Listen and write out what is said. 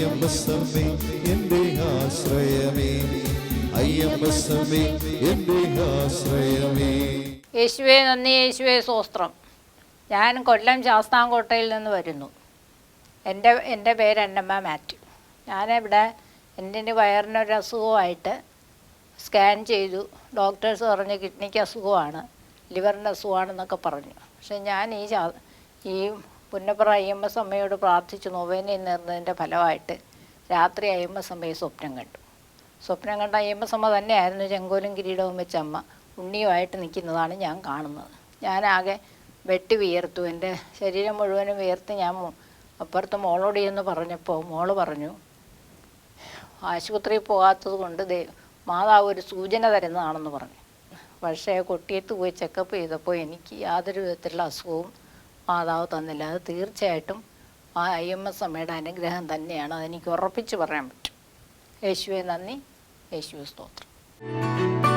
അയ്യമ്പസമ്മേ എന്റെ ആശ്രയമേ. അയ്യമ്പസമ്മേ എന്റെ ആശ്രയമേ. യേശുവേ നന്ദി യേശുവേ സ്വസ്ത്രം ഞാൻ കൊല്ലം ശാസ്താംകോട്ടയിൽ നിന്ന് വരുന്നു. എന്റെ എന്റെ പേര് അന്നമ്മ മാത്യു. ഞാനിവിടെ എന്റെ വയറിനൊരു അസുഖമായിട്ട് സ്കാൻ ചെയ്തു. ഡോക്ടേഴ്സ് പറഞ്ഞു കിഡ്നിക്ക് അസുഖമാണ് ലിവറിന്റെ അസുഖമാണെന്നൊക്കെ പറഞ്ഞു. പക്ഷെ ഞാൻ ഈ ഈ പുന്നപ്പുറ ഐ എം എസ് അമ്മയോട് പ്രാർത്ഥിച്ച് നൊവേനയിൽ നേർന്നതിന്റെ ഫലമായിട്ട് രാത്രി ഐ എം എസ് അമ്മയെ സ്വപ്നം കണ്ടു. സ്വപ്നം കണ്ട ഐ എം എസ് അമ്മ തന്നെയായിരുന്നു ചെങ്കോലും കിരീടവും വെച്ച അമ്മ ഉണ്ണിയുമായിട്ട് നിൽക്കുന്നതാണ് ഞാൻ കാണുന്നത്. ഞാനാകെ വെട്ടി വിയർത്തു. എന്റെ ശരീരം മുഴുവനും വിയർത്ത് ഞാൻ അപ്പുറത്ത് മോളോട് എന്ന് പറഞ്ഞപ്പോൾ മോൾ പറഞ്ഞു ആശുപത്രിയിൽ പോകാത്തത് കൊണ്ട് ദേ മാതാവ് ഒരു സൂചന തരുന്നതാണെന്ന് പറഞ്ഞു. പക്ഷേ കൊട്ടിയത്ത് പോയി ചെക്കപ്പ് ചെയ്തപ്പോൾ എനിക്ക് യാതൊരു വിധത്തിലുള്ള അസുഖവും മാതാവ് തന്നില്ല. അത് തീർച്ചയായിട്ടും ആ ഐ എം എസ് അമ്മയുടെ അനുഗ്രഹം തന്നെയാണ്. അതെനിക്ക് ഉറപ്പിച്ച് പറയാൻ പറ്റും. യേശുവെ നന്ദി. യേശുവെ സ്തോത്രം.